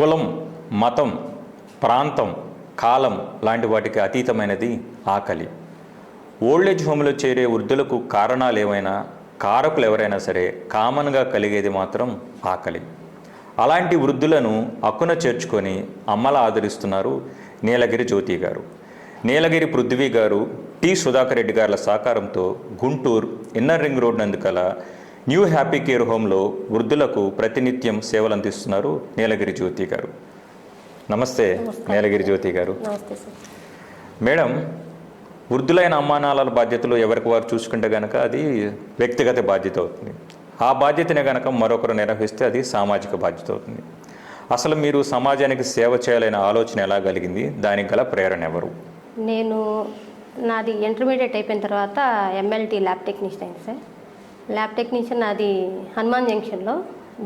కులం మతం ప్రాంతం కాలం లాంటి వాటికి అతీతమైనది ఆకలి. ఓల్డేజ్ హోమ్లో చేరే వృద్ధులకు కారణాలు ఏమైనా కారకులు ఎవరైనా సరే కామన్గా కలిగేది మాత్రం ఆకలి. అలాంటి వృద్ధులను అక్కున చేర్చుకొని అమ్మల ఆదరిస్తున్నారు నీలగిరి జ్యోతి గారు. నీలగిరి పృథ్వీ గారు టి సుధాకర్ రెడ్డి గారుల సహకారంతో గుంటూరు ఇన్నర్ రింగ్ రోడ్ నందుకల న్యూ హ్యాపీ కేర్ హోమ్లో వృద్ధులకు ప్రతినిత్యం సేవలు అందిస్తున్నారు నీలగిరి జ్యోతి గారు. నమస్తే నీలగిరి జ్యోతి గారు. మేడం వృద్ధులైన అమ్మానాల బాధ్యతలు ఎవరికి వారు చూసుకుంటే గనక అది వ్యక్తిగత బాధ్యత అవుతుంది. ఆ బాధ్యతనే గనక మరొకరు నిర్వహిస్తే అది సామాజిక బాధ్యత అవుతుంది. అసలు మీరు సమాజానికి సేవ చేయాలనే ఆలోచన ఎలా కలిగింది? దానికి గల ప్రేరణ ఎవరు? నేను నాది ఇంటర్మీడియట్ అయిపోయిన తర్వాత MLT lab technician sir. Lab technician నాది హనుమాన్ జంక్షన్లో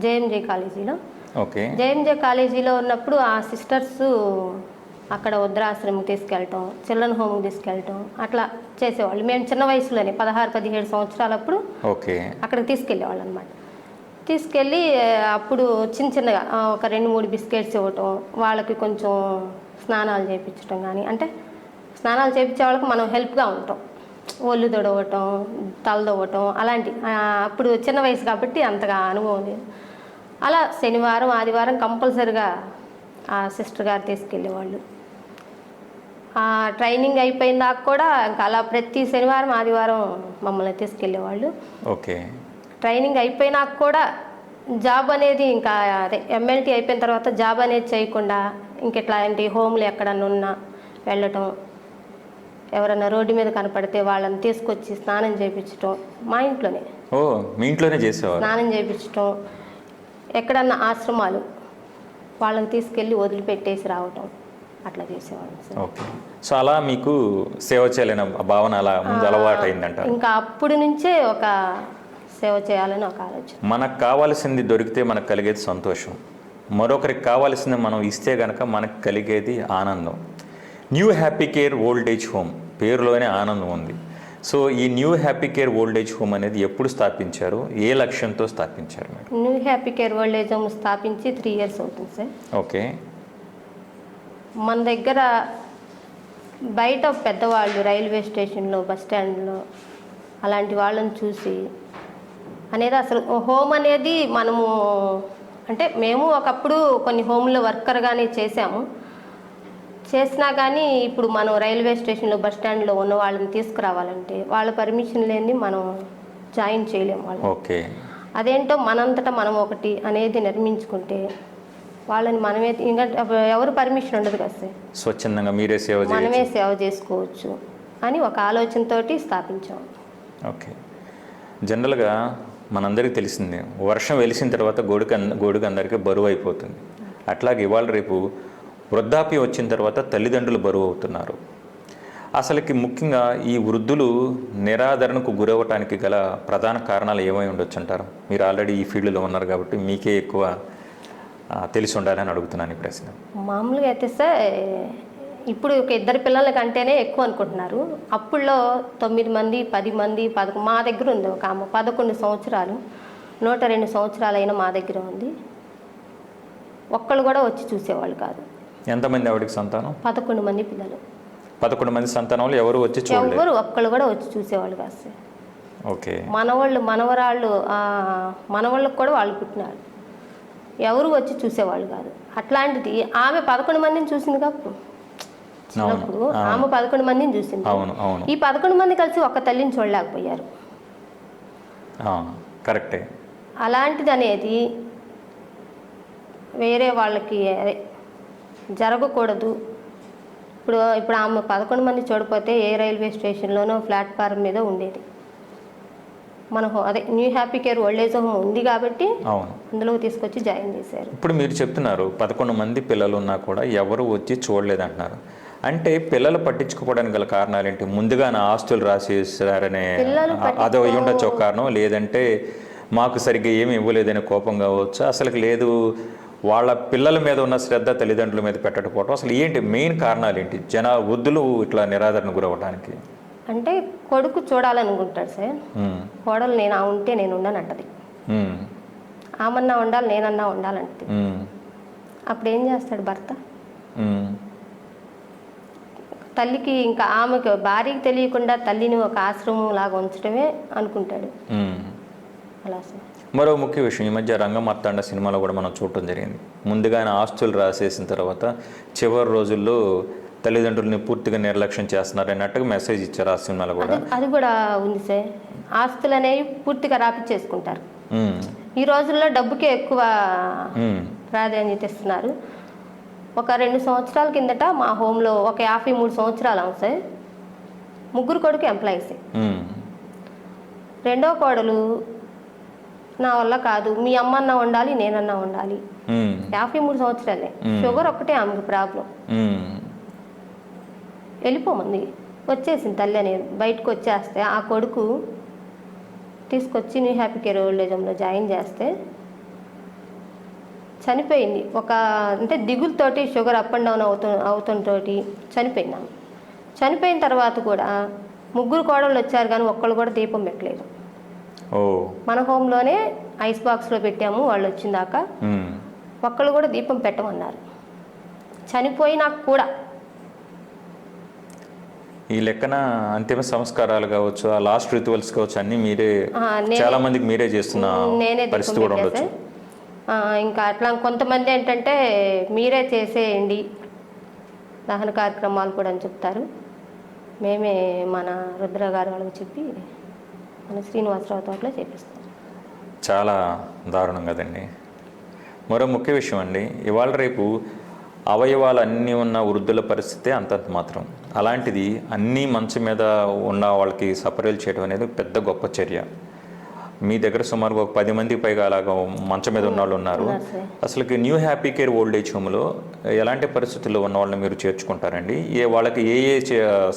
జేఎంజే కాలేజీలో. ఓకే. జేఎంజే కాలేజీలో ఉన్నప్పుడు ఆ సిస్టర్స్ అక్కడ వృద్ధాశ్రమం తీసుకెళ్ళటం చిల్డ్రన్ హోమ్కి తీసుకెళ్ళటం అట్లా చేసేవాళ్ళు. మేము చిన్న వయసులోనే పదహారు పదిహేడు సంవత్సరాలప్పుడు ఓకే. అక్కడికి తీసుకెళ్ళేవాళ్ళు అనమాట తీసుకెళ్ళి అప్పుడు చిన్న చిన్నగా ఒక రెండు మూడు బిస్కెట్స్ ఇవ్వటం వాళ్ళకి కొంచెం స్నానాలు చేయించడం కానీ అంటే స్నానాలు చేయించే వాళ్ళకి మనం హెల్ప్గా ఉంటాం. ఒళ్ళు తొడవటం తల తవ్వటం అలాంటి అప్పుడు చిన్న వయసు కాబట్టి అంతగా అనుభవం లేదు. అలా శనివారం ఆదివారం కంపల్సరిగా ఆ సిస్టర్ గారు తీసుకెళ్ళేవాళ్ళు. ఆ ట్రైనింగ్ అయిపోయిన దాకా కూడా ఇంకా అలా ప్రతి శనివారం ఆదివారం మమ్మల్ని తీసుకెళ్ళేవాళ్ళు. ఓకే. ట్రైనింగ్ అయిపోయినాక కూడా జాబ్ అనేది ఇంకా అదే ఎమ్మెల్టీ అయిపోయిన తర్వాత జాబ్ అనేది చేయకుండా ఇంక ఇట్లాంటి హోమ్లు ఎక్కడన్నా ఉన్నా వెళ్ళటం ఎవరైనా రోడ్డు మీద కనపడితే వాళ్ళని తీసుకొచ్చి స్నానం చేయించటం మా ఇంట్లోనే. ఓ మీ ఇంట్లోనే చేసేవారు? స్నానం చేయించటం ఎక్కడన్నా ఆశ్రమాలు వాళ్ళని తీసుకెళ్ళి వదిలిపెట్టేసి రావటం అట్లా చేసేవాళ్ళం సార్. ఓకే. సో అలా మీకు సేవ చేయాలనే భావన అలా ముందు అలవాటు అయిందంట ఇంకా అప్పటి నుంచే ఒక సేవ చేయాలని ఒక ఆలోచన. మనకు కావాల్సింది దొరికితే మనకు కలిగేది సంతోషం. మరొకరికి కావాల్సింది మనం ఇస్తే గనక మనకు కలిగేది ఆనందం. New happy care old age home పేరులోనే ఆనందం ఉంది. సో ఈ new happy care old age home అనేది ఎప్పుడు స్థాపించారు? ఏ లక్ష్యంతో స్థాపించారు madam new happy care old age home స్థాపించి త్రీ ఇయర్స్ అవుతుంది సార్. ఓకే. మన దగ్గర బయట పెద్దవాళ్ళు రైల్వే స్టేషన్లో బస్ స్టాండ్లో అలాంటి వాళ్ళని చూసి అనేది అసలు హోమ్ అనేది మనము అంటే మేము ఒకప్పుడు కొన్ని హోమ్లో వర్కర్గానే చేసాము చేసినా కానీ ఇప్పుడు మనం రైల్వే స్టేషన్లో బస్ స్టాండ్లో ఉన్న వాళ్ళని తీసుకురావాలంటే వాళ్ళ పర్మిషన్ లేని మనం జాయిన్ చేయలేము వాళ్ళు ఓకే. అదేంటో మనంతటా మనం ఒకటి అనేది నిర్మించుకుంటే వాళ్ళని మనమే ఇంకా ఎవరు పర్మిషన్ ఉండదు కదా సార్. స్వచ్ఛందంగా మీరే సేవ మనమే సేవ చేసుకోవచ్చు అని ఒక ఆలోచనతోటి స్థాపించాం. ఓకే. జనరల్గా మనందరికీ తెలిసిందే వర్షం వెలిసిన తర్వాత గోడుకు అంద గోడుకు అందరికీ బరువు అయిపోతుంది. అట్లాగే ఇవాళ రేపు వృద్ధాప్యం వచ్చిన తర్వాత తల్లిదండ్రులు బరువు అవుతున్నారు. అసలుకి ముఖ్యంగా ఈ వృద్ధులు నిరాదరణకు గురవటానికి గల ప్రధాన కారణాలు ఏమై ఉండొచ్చు అంటారు? మీరు ఆల్రెడీ ఈ ఫీల్డ్లో ఉన్నారు కాబట్టి మీకే ఎక్కువ తెలిసి ఉండాలని అడుగుతున్నాను ఈ ప్రశ్న. మామూలుగా అయితే సార్ ఇప్పుడు ఒక ఇద్దరు పిల్లల కంటేనే ఎక్కువ అనుకుంటున్నారు. అప్పుల్లో తొమ్మిది మంది పది మంది పదకొ మా దగ్గర ఉంది ఒక ఆమె పదకొండు సంవత్సరాలు. నూట రెండు సంవత్సరాలైన మా దగ్గర ఉంది. ఒక్కళ్ళు కూడా వచ్చి చూసేవాళ్ళు కాదు. ఎంతమంది ఆవిడకి సంతానం? పదకొండు మంది పిల్లలు. పదకొండు మంది సంతానంలో ఎవరు వచ్చి ఎవ్వరు ఒక్కళ్ళు కూడా వచ్చి చూసేవాళ్ళు కాదు సార్. ఓకే. మనవాళ్ళు మనవరాళ్ళు మనవాళ్ళకి కూడా వాళ్ళు పుట్టినారు. ఎవరు వచ్చి చూసేవాళ్ళు కాదు. అట్లాంటిది ఆమె పదకొండు మందిని చూసింది కాపు చిన్నప్పుడు ఆమె పదకొండు మందిని చూసింది. ఈ పదకొండు మంది కలిసి ఒక్క తల్లిని చూడలేకపోయారు. కరెక్టే. అలాంటిది అనేది వేరే వాళ్ళకి జరగకూడదు. ఇప్పుడు ఇప్పుడు ఆమె పదకొండు మంది చూడపోతే ఏ రైల్వే స్టేషన్లోనో ప్లాట్ఫారం మీద ఉండేది. మన అదే new happy care old age home ఉంది కాబట్టి అవును. అందులో తీసుకొచ్చి జాయిన్ చేశారు. ఇప్పుడు మీరు చెప్తున్నారు పదకొండు మంది పిల్లలు ఉన్నా కూడా ఎవరు వచ్చి చూడలేదంటున్నారు. అంటే పిల్లలు పట్టించుకోవడానికి గల కారణాలు ఏంటి ముందుగా నా ఆస్తులు రాసేసారనే అదో ఉండొచ్చు ఒక కారణం. లేదంటే మాకు సరిగ్గా ఏమి ఇవ్వలేదనే కోపం కావచ్చు. అసలు లేదు. వాళ్ళ పిల్లల మీద ఉన్న శ్రద్ధ తల్లిదండ్రుల మీద పెట్టకపోవడం అసలు ఏంటి మెయిన్ కారణాలు ఏంటి? జన వృద్ధులు ఇట్లా నిరాదరణ గురవడానికి అంటే కొడుకు చూడాలనుకుంటాడు సార్. కోడలు నేను ఆ ఉంటే నేను ఉండనంటది. ఆమన్నా ఉండాలి నేనన్నా ఉండాలంటది. అప్పుడు ఏం చేస్తాడు భర్త? తల్లికి ఇంకా ఆమెకు భార్యకి తెలియకుండా తల్లిని ఒక ఆశ్రమం లాగా ఉంచడమే అనుకుంటాడు. అలా సార్. మరో ముఖ్య విషయం ఈ మధ్య రంగమార్తాండ సినిమాలో కూడా మనం చూడటం జరిగింది. ముందుగా ఆయన ఆస్తులు రాసేసిన తర్వాత చివరి రోజుల్లో తల్లిదండ్రులని పూర్తిగా నిర్లక్ష్యం చేస్తున్నారు అన్నట్టుగా మెసేజ్ ఇచ్చారు ఆ సినిమాలో కూడా. అది కూడా ఉంది సార్. ఆస్తులు అనేవి పూర్తిగా రాపిచ్చేసుకుంటారు. ఈ రోజుల్లో డబ్బుకే ఎక్కువ ప్రాధాన్యత ఇస్తున్నారు. ఒక రెండు సంవత్సరాల కిందట మా హోమ్లో ఒక యాభై మూడు సంవత్సరాలు అవును సార్. ముగ్గురు కొడుకు ఎంప్లాయీస్. రెండో కోడలు నా వల్ల కాదు. మీ అమ్మన్నా ఉండాలి నేనన్నా ఉండాలి. యాభై మూడు సంవత్సరాలే. షుగర్ ఒక్కటే ఆమెకు ప్రాబ్లం. వెళ్ళిపోమంది వచ్చేసింది తల్లి అనేది బయటకు వచ్చేస్తే ఆ కొడుకు తీసుకొచ్చి new happy care old join చేస్తే చనిపోయింది. ఒక అంటే దిగులతోటి షుగర్ అప్ అండ్ డౌన్ అవుతు అవుతుంటోటి చనిపోయింది ఆమె. చనిపోయిన తర్వాత కూడా ముగ్గురు కోడళ్ళు వచ్చారు కానీ ఒక్కళ్ళు కూడా దీపం పెట్టలేదు మన హోమ్లోనే ఐస్ బాక్స్లో పెట్టాము వాళ్ళు వచ్చిందాక. ఒక్కళ్ళు కూడా దీపం పెట్టమన్నారు. చనిపోయినాక కూడా. ఈ లెక్కన అంతిమ సంస్కారాలు కావచ్చు ఆ లాస్ట్ రిచువల్స్ కావచ్చు అన్నీ మీరే చాలా మందికి మీరే చేస్తున్న నేనే పరిస్థితి కూడా ఉండొచ్చు. ఇంకా అట్లా కొంతమంది ఏంటంటే మీరే చేసేయండి దహన కార్యక్రమాలు కూడా అని చెప్తారు. మేమే మన రుద్ర గారు వాళ్ళకి చెప్పి శ్రీనివాసరావు తోటలో చేపిస్తాం. చాలా దారుణం కదండి మరో ముఖ్య విషయం అండి ఇవాళ రేపు అవయవాలు అన్నీ ఉన్న వృద్ధుల పరిస్థితి అంతంత మాత్రం. అలాంటిది అన్నీ మంచం మీద ఉన్న వాళ్ళకి సపరేలు చేయడం అనేది పెద్ద గొప్ప చర్య. మీ దగ్గర సుమారుగా ఒక పది మంది పైగా అలాగా మంచం మీద ఉన్న వాళ్ళు ఉన్నారు. అసలుకి new happy care old age హోమ్లో ఎలాంటి పరిస్థితుల్లో ఉన్న వాళ్ళని మీరు చేర్చుకుంటారండి? ఏ వాళ్ళకి ఏ ఏ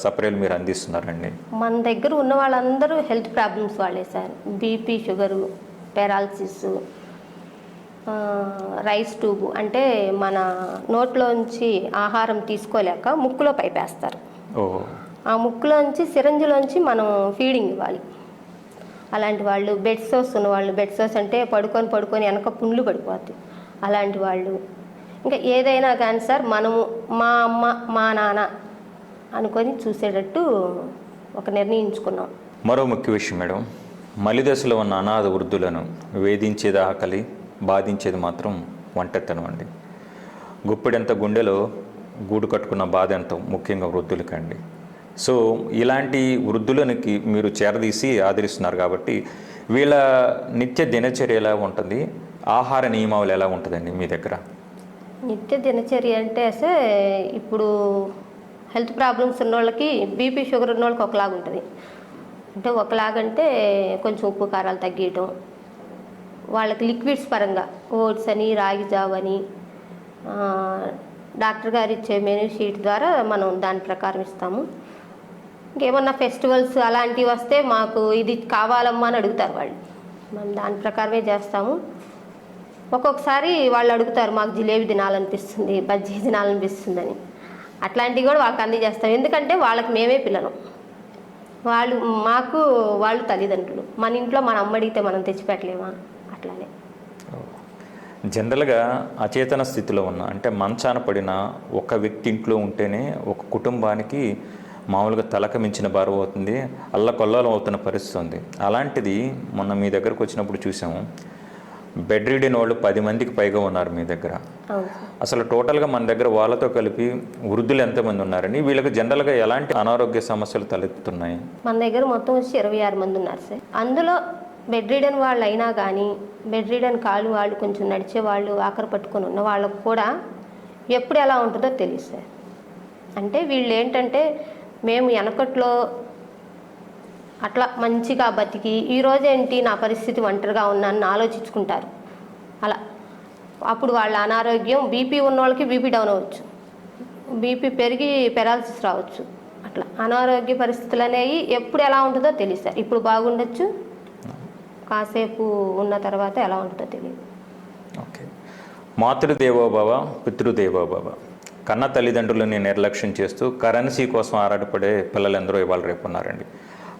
సపరేలు మీరు అందిస్తున్నారండి? మన దగ్గర ఉన్న వాళ్ళందరూ హెల్త్ ప్రాబ్లమ్స్ వాళ్ళే sir. BP sugar paralysis Ryle's tube అంటే మన నోట్లోంచి ఆహారం తీసుకోలేక ముక్కులో పైపేస్తారు. ఆ ముక్కులోంచి సిరంజిలోంచి మనం ఫీడింగ్ ఇవ్వాలి. అలాంటి వాళ్ళు బెడ్ సోర్స్ ఉన్నవాళ్ళు బెడ్ సోర్స్ అంటే పడుకొని పడుకొని వెనక పుండ్లు పడిపోతాయి అలాంటి వాళ్ళు. ఇంకా ఏదైనా కానీ సార్ మనము మా అమ్మ మా నాన్న అనుకొని చూసేటట్టు ఒక నిర్ణయించుకున్నాం. మరో ముఖ్య విషయం మేడం. మలిదశలో ఉన్న అనాథ వృద్ధులను వేధించేది ఆకలి బాధించేది మాత్రం వంటెత్తనం అండి. గుప్పెడంత గుండెలో గూడు కట్టుకున్న బాధ ఎంత ముఖ్యంగా వృద్ధులకండి. సో ఇలాంటి వృద్ధులకి మీరు చేరదీసి ఆదరిస్తున్నారు కాబట్టి వీళ్ళ నిత్య దినచర్య ఎలా ఉంటుంది? ఆహార నియమావళి ఎలా ఉంటుందండి మీ దగ్గర? నిత్య దినచర్య అంటే సే ఇప్పుడు హెల్త్ ప్రాబ్లమ్స్ ఉన్న వాళ్ళకి బీపీ షుగర్ ఉన్న వాళ్ళకి ఒకలాగా ఉంటుంది. అంటే ఒకలాగంటే కొంచెం ఉప్పు కారాలు తగ్గియటం. వాళ్ళకి లిక్విడ్స్ పరంగా ఓట్స్ అని రాగి జావ్ అని డాక్టర్ గారు ఇచ్చే మెనూ షీట్ ద్వారా మనం దాని ప్రకారం ఇస్తాము. ఇంకేమన్నా ఫెస్టివల్స్ అలాంటివి వస్తే మాకు ఇది కావాలమ్మా అని అడుగుతారు వాళ్ళు. మనం దాని ప్రకారమే చేస్తాము. ఒక్కొక్కసారి వాళ్ళు అడుగుతారు మాకు జిలేబీ తినాలనిపిస్తుంది బజ్జీ తినాలనిపిస్తుందని. అట్లాంటివి కూడా వాళ్ళకి అందజేస్తాం. ఎందుకంటే వాళ్ళకి మేమే పిల్లలు. వాళ్ళు మాకు వాళ్ళు తల్లిదండ్రులు. మన ఇంట్లో మన అమ్మ అడిగితే మనం తెచ్చిపెట్టలేమా అట్లానే. జనరల్గా అచేతన స్థితిలో ఉన్న అంటే మంచాన పడిన ఒక వ్యక్తి ఇంట్లో ఉంటేనే ఒక కుటుంబానికి మామూలుగా తలక మించిన భారం అవుతుంది అల్లకొల్లాలం అవుతున్న పరిస్థితి ఉంది. అలాంటిది మొన్న మీ దగ్గరకు వచ్చినప్పుడు చూసాము. బెడ్ రీడిన వాళ్ళు పది మందికి పైగా ఉన్నారు మీ దగ్గర. అసలు టోటల్గా మన దగ్గర వాళ్ళతో కలిపి వృద్ధులు ఎంతమంది ఉన్నారని వీళ్ళకి జనరల్గా ఎలాంటి అనారోగ్య సమస్యలు తలెత్తుతున్నాయి? మన దగ్గర మొత్తం వచ్చి ఇరవై ఆరు మంది ఉన్నారు సార్. అందులో బెడ్ రీడన్ వాళ్ళు అయినా కానీ బెడ్ రీడన్ కాళ్ళు వాళ్ళు కొంచెం నడిచే వాళ్ళు ఆఖరి పట్టుకొని ఉన్న వాళ్ళకు కూడా ఎప్పుడు ఎలా ఉంటుందో తెలియదు సార్. అంటే వీళ్ళు ఏంటంటే మేము వెనకట్లో అట్లా మంచిగా బతికి ఈరోజేంటి నా పరిస్థితి ఒంటరిగా ఉన్నానని ఆలోచించుకుంటారు. అలా. అప్పుడు వాళ్ళ అనారోగ్యం బీపీ ఉన్న వాళ్ళకి బీపీ డౌన్ అవ్వచ్చు. బీపీ పెరిగి పెరాలసిస్ రావచ్చు. అట్లా. అనారోగ్య పరిస్థితులు అనేవి ఎప్పుడు ఎలా ఉంటుందో తెలియదు సార్. ఇప్పుడు బాగుండొచ్చు. కాసేపు ఉన్న తర్వాత ఎలా ఉంటుందో తెలియదు. ఓకే. మాతృదేవోభవ పితృదేవోభవ కన్న తల్లిదండ్రులని నిర్లక్ష్యం చేస్తూ కరెన్సీ కోసం ఆరాటపడే పిల్లలందరూ ఇవాళ రేపు ఉన్నారండి.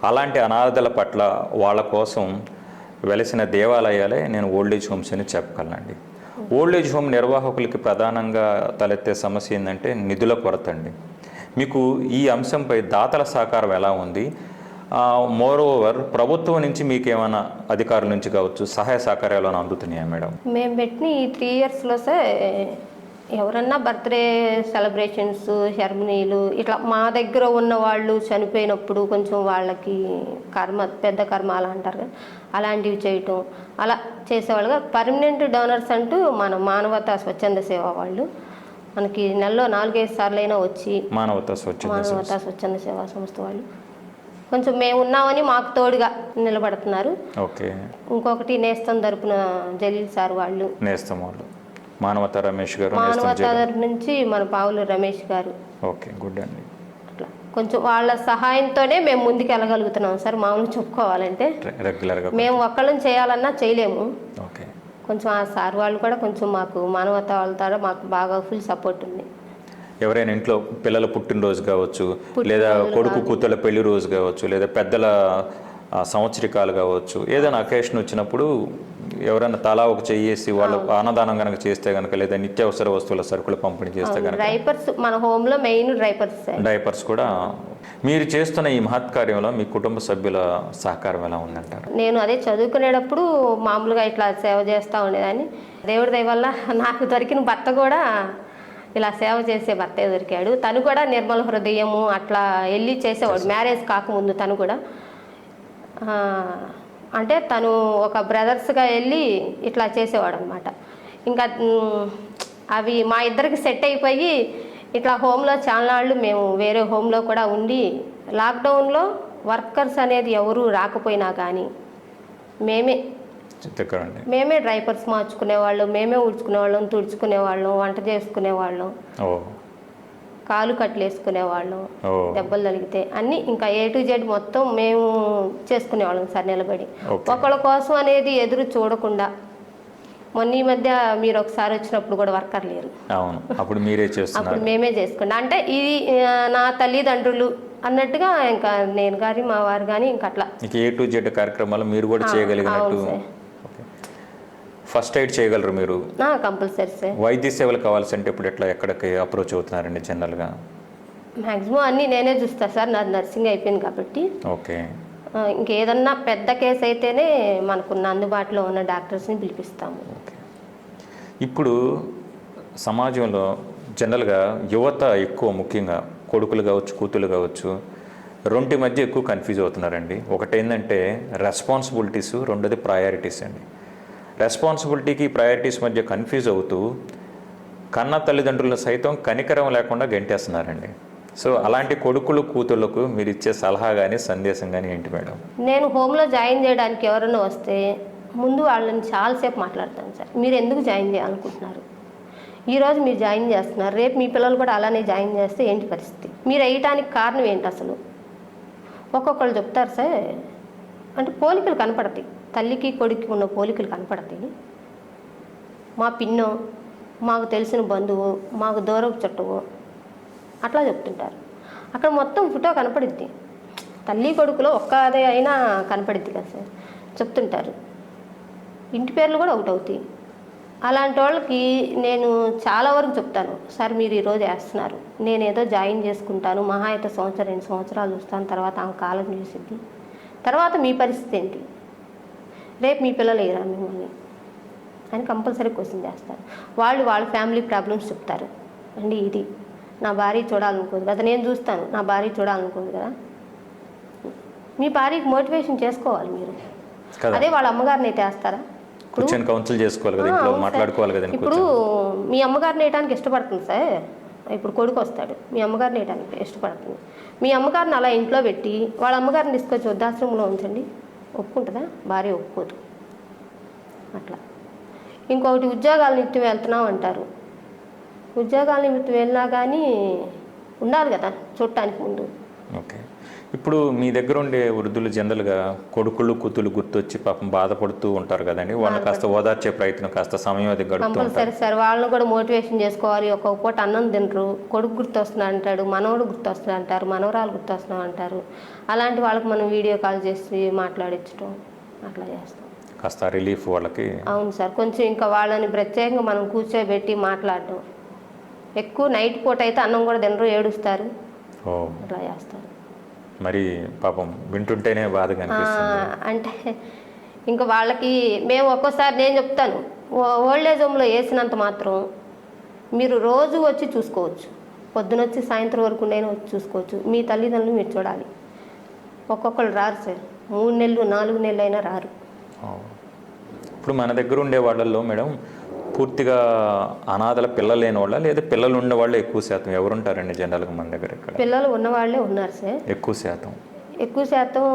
అలాంటి అనాథల పట్ల వాళ్ళ కోసం వెలసిన దేవాలయాలే నేను ఓల్డేజ్ హోమ్స్ అని చెప్పగలనండి. ఓల్డ్ ఏజ్ హోమ్ నిర్వాహకులకి ప్రధానంగా తలెత్తే సమస్య ఏంటంటే నిధుల కొరత అండి మీకు ఈ అంశంపై దాతల సహకారం ఎలా ఉంది? మోర్ ఓవర్ ప్రభుత్వం నుంచి మీకు ఏమైనా అధికారుల నుంచి కావచ్చు సహాయ సహకారాలు అందుతున్నాయా మేడం? మేము పెట్టిన ఈ త్రీ ఇయర్స్లో సార్ ఎవరన్నా బర్త్డే సెలబ్రేషన్స్ సెరమనీలు ఇట్లా మా దగ్గర ఉన్న వాళ్ళు చనిపోయినప్పుడు కొంచెం వాళ్ళకి కర్మ పెద్ద కర్మ అలా అంటారు కదా అలాంటివి చేయటం అలా చేసేవాళ్ళుగా. పర్మనెంట్ డోనర్స్ అంటూ మన మానవతా స్వచ్ఛంద సేవ వాళ్ళు. మనకి నెలలో నాలుగైదు సార్లు అయినా వచ్చి మానవతా. మానవతా స్వచ్ఛంద సేవా సంస్థ వాళ్ళు. కొంచెం మేము ఉన్నామని మాకు తోడుగా నిలబడుతున్నారు. ఓకే. ఇంకొకటి నేస్తం తరపున జలీల్ సార్ వాళ్ళు. నేస్తం వాళ్ళు. మానవతా రమేష్ గారు మానవతా నుంచి మన పావులు రమేష్ గారు. ఓకే గుడ్ అండి. కొంచెం వాళ్ళ సహాయంతోనే మేము ముందుకు వెళ్ళగలుగుతున్నాం సార్ మామూలు చెప్పుకోవాలంటే. రెగ్యులర్గా మేము ఒక్కళ్ళని చేయాలన్నా చేయలేము. ఓకే. కొంచెం ఆ సార్ వాళ్ళు కూడా కొంచెం మాకు మానవతా వాళ్ళ ద్వారా మాకు బాగా ఫుల్ సపోర్ట్ ఉంది. ఎవరైనా ఇంట్లో పిల్లల పుట్టినరోజు కావచ్చు లేదా కొడుకు కూతుళ్ళ పెళ్ళి రోజు కావచ్చు లేదా పెద్దల సంవత్సరికాలు కావచ్చు ఏదైనా అకేషన్ వచ్చినప్పుడు ఎవరైనా తలా ఒక చెయ్యేసి వాళ్ళు అన్నదానం కనుక చేస్తే కనుక లేదా నిత్యావసర వస్తువుల సరుకులు పంపిణీ చేస్తే కనుక డ్రైపర్స్ మన హోమ్లో మెయిన్ డ్రైపర్స్ డైపర్స్ కూడా మీరు చేస్తున్న ఈ మహత్కార్యంలో మీ కుటుంబ సభ్యుల సహకారం ఎలా ఉందంటారు? నేను అదే చదువుకునేటప్పుడు మామూలుగా ఇట్లా సేవ చేస్తూ ఉండేదాన్ని. దేవుడి దయ వల్ల నాకు దొరికిన భర్త కూడా ఇలా సేవ చేసే భర్తే దొరికాడు. తను కూడా నిర్మల హృదయము అట్లా వెళ్ళి చేసేవాడు. మ్యారేజ్ కాకముందు తను కూడా. అంటే తను ఒక బ్రదర్స్గా వెళ్ళి ఇట్లా చేసేవాడు అనమాట ఇంకా అవి మా ఇద్దరికి సెట్ అయిపోయి ఇట్లా హోమ్లో చాలా నాళ్ళు మేము వేరే హోమ్లో కూడా ఉండి లాక్డౌన్లో వర్కర్స్ అనేది ఎవరు రాకపోయినా కానీ మేమే. మేమే డ్రైపర్స్ మార్చుకునేవాళ్ళం మేమే ఊడ్చుకునేవాళ్ళం తుడుచుకునేవాళ్ళం వంట చేసుకునేవాళ్ళం. కాలు కట్లు వేసుకునేవాళ్ళం దెబ్బలు తగిలితే అన్నీ ఇంకా ఏ టు జెడ్ మొత్తం మేము చేసుకునేవాళ్ళం సార్ నిలబడి. ఒకళ్ళ కోసం అనేది ఎదురు చూడకుండా మొన్న ఈ మధ్య మీరు ఒకసారి వచ్చినప్పుడు కూడా వర్కర్ లేరు. అవును అప్పుడు మీరే అప్పుడు మేమే చేసుకున్నాం. అంటే ఇది నా తల్లిదండ్రులు అన్నట్టుగా ఇంకా నేను కానీ మా వారు కానీ ఇంకా అట్లా. ఏ టు జెడ్ కార్యక్రమాలు మీరు కూడా చేయగలిగినట్టు ఫస్ట్ ఎయిడ్ చేయగలరు మీరు? Compulsory sir. వైద్య సేవలు కావాల్సి అంటే ఇప్పుడు ఎట్లా ఎక్కడికి అప్రోచ్ అవుతున్నారండి జనరల్గా? మ్యాక్సిమం అన్నీ నేనే చూస్తా సార్ నాది నర్సింగ్ అయిపోయింది కాబట్టి. ఓకే. ఇంకేదన్నా పెద్ద కేసు అయితేనే మనకున్న అందుబాటులో ఉన్న డాక్టర్స్ని పిలిపిస్తాము. ఇప్పుడు సమాజంలో జనరల్గా యువత ఎక్కువ ముఖ్యంగా కొడుకులు కావచ్చు కూతులు కావచ్చు రెంటి మధ్య ఎక్కువ కన్ఫ్యూజ్ అవుతున్నారండి. ఒకటి ఏంటంటే రెస్పాన్సిబిలిటీస్ రెండోది ప్రయారిటీస్ అండి. రెస్పాన్సిబిలిటీకి ప్రయారిటీస్ మధ్య కన్ఫ్యూజ్ అవుతూ కన్న తల్లిదండ్రులను సైతం కనికరం లేకుండా గెంటేస్తున్నారండి. సో అలాంటి కొడుకులు కూతుళ్ళకు మీరు ఇచ్చే సలహా కానీ సందేశం కానీ ఏంటి మేడం? నేను హోమ్లో జాయిన్ చేయడానికి ఎవరైనా వస్తే ముందు వాళ్ళని చాలాసేపు మాట్లాడతాను సార్. మీరు ఎందుకు జాయిన్ చేయాలనుకుంటున్నారు? ఈరోజు మీరు జాయిన్ చేస్తున్నారు. రేపు మీ పిల్లలు కూడా అలానే జాయిన్ చేస్తే ఏంటి పరిస్థితి? మీరు వేయటానికి కారణం ఏంటి అసలు? ఒక్కొక్కళ్ళు చెప్తారు సార్. అంటే పోలికలు కనపడతాయి. తల్లికి కొడుక్కి ఉన్న పోలికలు కనపడతాయి. మా పిన్నో మాకు తెలిసిన బంధువు మాకు దూరపు చుట్టవు అట్లా చెప్తుంటారు. అక్కడ మొత్తం ఫోటో కనపడిద్ది. తల్లి కొడుకులో ఒక్క అదే అయినా కనపడిద్ది కదా సార్ చెప్తుంటారు. ఇంటి పేర్లు కూడా ఒకటి అవుతాయి. అలాంటి వాళ్ళకి నేను చాలా వరకు చెప్తాను. సార్ మీరు ఈరోజు వేస్తున్నారు. నేను ఏదో జాయిన్ చేసుకుంటాను. మహా అయితే సంవత్సరం రెండు సంవత్సరాలు చూస్తాను. తర్వాత ఆమె కాలం చూసిద్ది తర్వాత మీ పరిస్థితి ఏంటి? రేపు మీ పిల్లలు ఏరా మిమ్మల్ని అని కంపల్సరీ క్వశ్చన్ చేస్తారు. వాళ్ళు వాళ్ళ ఫ్యామిలీ ప్రాబ్లమ్స్ చెప్తారు. అండి ఇది నా భార్య చూడాలనుకోదు కదా నేను చూస్తాను నా భార్య చూడాలనుకోదు కదా. మీ భార్యకి మోటివేషన్ చేసుకోవాలి మీరు. కదా. అదే వాళ్ళ అమ్మగారిని అయితే వేస్తారా? కూర్చొని కౌన్సిల్ చేసుకోవాలి కదా ఇంట్లో. మాట్లాడుకోవాలి కదండి ఇప్పుడు మీ అమ్మగారిని వేయడానికి ఇష్టపడుతుంది సార్. ఇప్పుడు కొడుకు వస్తాడు మీ అమ్మగారిని వేయడానికి ఇష్టపడుతుంది. మీ అమ్మగారిని అలా ఇంట్లో పెట్టి వాళ్ళ అమ్మగారిని తీసుకొచ్చి వృద్ధాశ్రమంలో ఉంచండి. ఒప్పుకుంటుందా? భార్య ఒప్పుకోదు. అట్లా. ఇంకొకటి ఉద్యోగాల నిమిత్తం వెళ్తున్నాం అంటారు. ఉద్యోగాల నిమిత్తం వెళ్ళినా కానీ ఉండాలి కదా చూడటానికి ముందు. ఓకే. ఇప్పుడు మీ దగ్గర ఉండే వృద్ధులు జనరల్గా కొడుకులు కూతులు గుర్తొచ్చి పాపం బాధపడుతూ ఉంటారు కదండి. వాళ్ళని కాస్త ఓదార్చే ప్రయత్నం కాస్త సమయం అది గడుపుతూ ఉంటారు. కంపల్సరీ సార్ వాళ్ళని కూడా మోటివేషన్ చేసుకోవాలి. ఒక్కొక్క పూట అన్నం తినరు కొడుకు గుర్తొస్తున్నా అంటాడు మనవడు గుర్తొస్తున్నా అంటారు మనవరాలు గుర్తొస్తున్నా అంటారు అలాంటి వాళ్ళకి మనం వీడియో కాల్ చేసి మాట్లాడించడం అట్లా చేస్తాం. కాస్త రిలీఫ్ వాళ్ళకి. అవును సార్ కొంచెం ఇంకా వాళ్ళని ప్రత్యేకంగా మనం కూర్చోబెట్టి మాట్లాడడం ఎక్కువ నైట్ పూట అయితే అన్నం కూడా తినరు ఏడుస్తారు. ఓ. అట్లా చేస్తారు. మరి పాపం వింటుంటేనే బాధగా అంటే ఇంకా వాళ్ళకి మేము ఒక్కోసారి నేను చెప్తాను ఓల్డ్ ఏజ్ హోమ్లో వేసినంత మాత్రం మీరు రోజు వచ్చి చూసుకోవచ్చు పొద్దునొచ్చి సాయంత్రం వరకు నేను వచ్చి చూసుకోవచ్చు మీ తల్లిదండ్రులు మీరు చూడాలి. ఒక్కొక్కరు రారు సార్ మూడు నెలలు నాలుగు నెలలు అయినా రారు. ఇప్పుడు మన దగ్గర ఉండే వాళ్ళల్లో మేడం పూర్తిగా అనాథల పిల్లలు లేని వాళ్ళ లేదా పిల్లలు ఉండే వాళ్ళు ఎక్కువ శాతం? ఎవరుంటారండి జనరల్గా మన దగ్గర ఇక్కడ? పిల్లలు ఉన్నవాళ్ళే ఉన్నారు సార్. ఎక్కువ శాతం. ఎక్కువ శాతం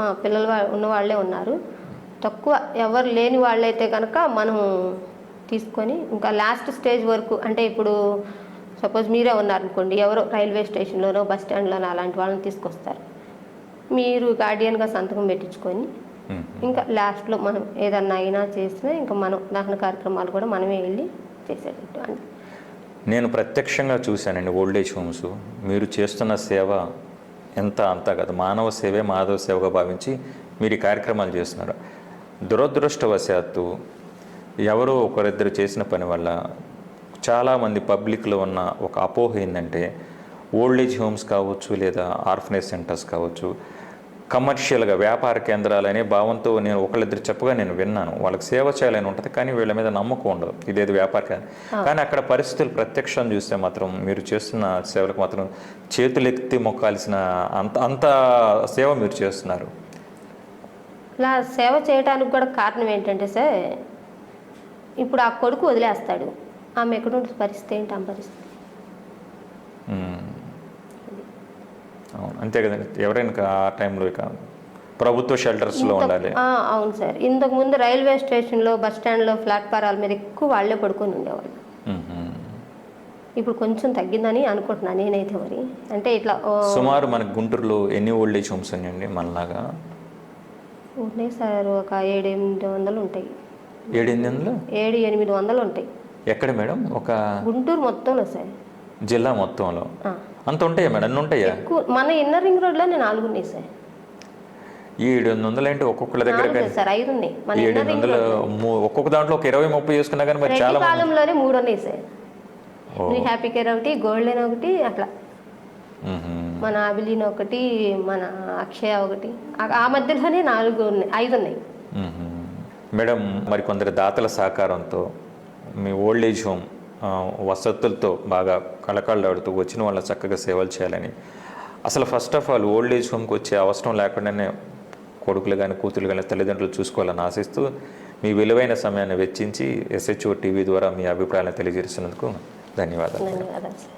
ఆ, పిల్లలు వా- ఉన్న వాళ్ళే ఉన్నారు. తక్కువ ఎవరు లేని వాళ్ళైతే కనుక మనం తీసుకొని ఇంకా లాస్ట్ స్టేజ్ వరకు అంటే ఇప్పుడు సపోజ్ మీరే ఉన్నారనుకోండి ఎవరో రైల్వే స్టేషన్లోనో బస్ స్టాండ్లోనో అలాంటి వాళ్ళని తీసుకొస్తారు. మీరు గార్డియన్గా సంతకం పెట్టించుకొని. ఇంకా లాస్ట్లో మనం ఏదన్నా అయినా చేస్తే ఇంకా మనం దహన కార్యక్రమాలు కూడా మనమే వెళ్ళి చేసేటట్టు అంటే నేను ప్రత్యక్షంగా చూశానండి ఓల్డ్ ఏజ్ హోమ్స్. మీరు చేస్తున్న సేవ ఎంత అంతా కదా. మానవ సేవే మాధవ సేవగా భావించి మీరు ఈ కార్యక్రమాలు చేస్తున్నారు. దురదృష్టవశాత్తు ఎవరో ఒకరిద్దరు చేసిన పని వల్ల చాలామంది పబ్లిక్లో ఉన్న ఒక అపోహ ఏంటంటే ఓల్డ్ ఏజ్ హోమ్స్ కావచ్చు లేదా ఆర్ఫనేజ్ సెంటర్స్ కావచ్చు కమర్షియల్గా వ్యాపార కేంద్రాలనే భావంతో నేను ఒకళ్ళిద్దరు చెప్పగా నేను విన్నాను. వాళ్ళకి సేవ చేయాలని ఉంటుంది కానీ వీళ్ళ మీద నమ్మకం ఉండదు. ఇదేది వ్యాపార కేంద్రం. కానీ అక్కడ పరిస్థితులు ప్రత్యక్షం చూస్తే మాత్రం మీరు చేస్తున్న సేవలకు మాత్రం చేతులెత్తి మొక్కాల్సిన అంత అంత సేవ మీరు చేస్తున్నారు. ఇలా సేవ చేయడానికి కూడా కారణం ఏంటంటే సార్ ఇప్పుడు ఆ కొడుకు వదిలేస్తాడు. ఆమె ఎక్కడుంటే పరిస్థితి ఏంటి? ఆ పరిస్థితి. అవును. అంతే కదండి ఎవరైనా ఆ టైంలో ఇక ప్రభుత్వ షెల్టర్స్లో ఉండాలి. అవును సార్. ఇంతకు ముందు రైల్వే స్టేషన్లో బస్ స్టాండ్లో ప్లాట్ఫారాల మీద ఎక్కువ వాళ్ళే పడుకొని ఉండేవాళ్ళు. ఇప్పుడు కొంచెం తగ్గిందని అనుకుంటున్నాను నేనైతే మరి. అంటే ఇట్లా సుమారు మనకు గుంటూరులో ఎన్ని ఓల్డ్ ఏజ్ హోమ్స్ ఉన్నాయండి మనలాగా? ఉన్నాయి సార్ ఒక ఏడు ఎనిమిది వందలు ఉంటాయి. ఏడెనిమిది వందలు? ఏడు ఎనిమిది వందలు ఉంటాయి. ఎక్కడ మేడం? ఒక గుంటూరు మొత్తంలో సార్. జిల్లా మొత్తంలో. అంత ఉంటాయా మేడం? అన్ని ఉంటాయా? మన ఇన్నర్ రింగ్ రోడ్లోనే నాలుగు ఉన్నాయి సార్. ఏడు వందలు అంటే ఒక్కొక్కళ్ళ దగ్గర సార్. ఐదు ఉన్నాయి మన ఏడు వందలు ఒక్కొక్క దాంట్లో ఒక ఇరవై ముప్పై చేసుకున్నా కానీ మరి చాలా కాలంలోనే మూడు ఉన్నాయి సార్. నీ హ్యాపీ కేర్ ఒకటి గోల్డెన్ ఒకటి అట్లా. మన అబిలీన్ ఒకటి మన అక్షయ ఒకటి. ఆ- మధ్యలోనే నాలుగు ఉన్నాయి ఐదు ఉన్నాయి. మేడం మరి కొందరు దాతల సహకారంతో మీ ఓల్డ్ ఏజ్ హోమ్ వసతులతో బాగా కళకళలాడుతూ వచ్చిన వాళ్ళ చక్కగా సేవలు చేయాలని. అసలు first of all old age హోమ్కి వచ్చే అవసరం లేకుండానే కొడుకులు కానీ కూతురు కానీ తల్లిదండ్రులు చూసుకోవాలని ఆశిస్తూ మీ విలువైన సమయాన్ని వెచ్చించి ఎస్హెచ్ఓ టీవీ ద్వారా మీ అభిప్రాయాలను తెలియజేస్తున్నందుకు ధన్యవాదాలు. ధన్యవాదాలు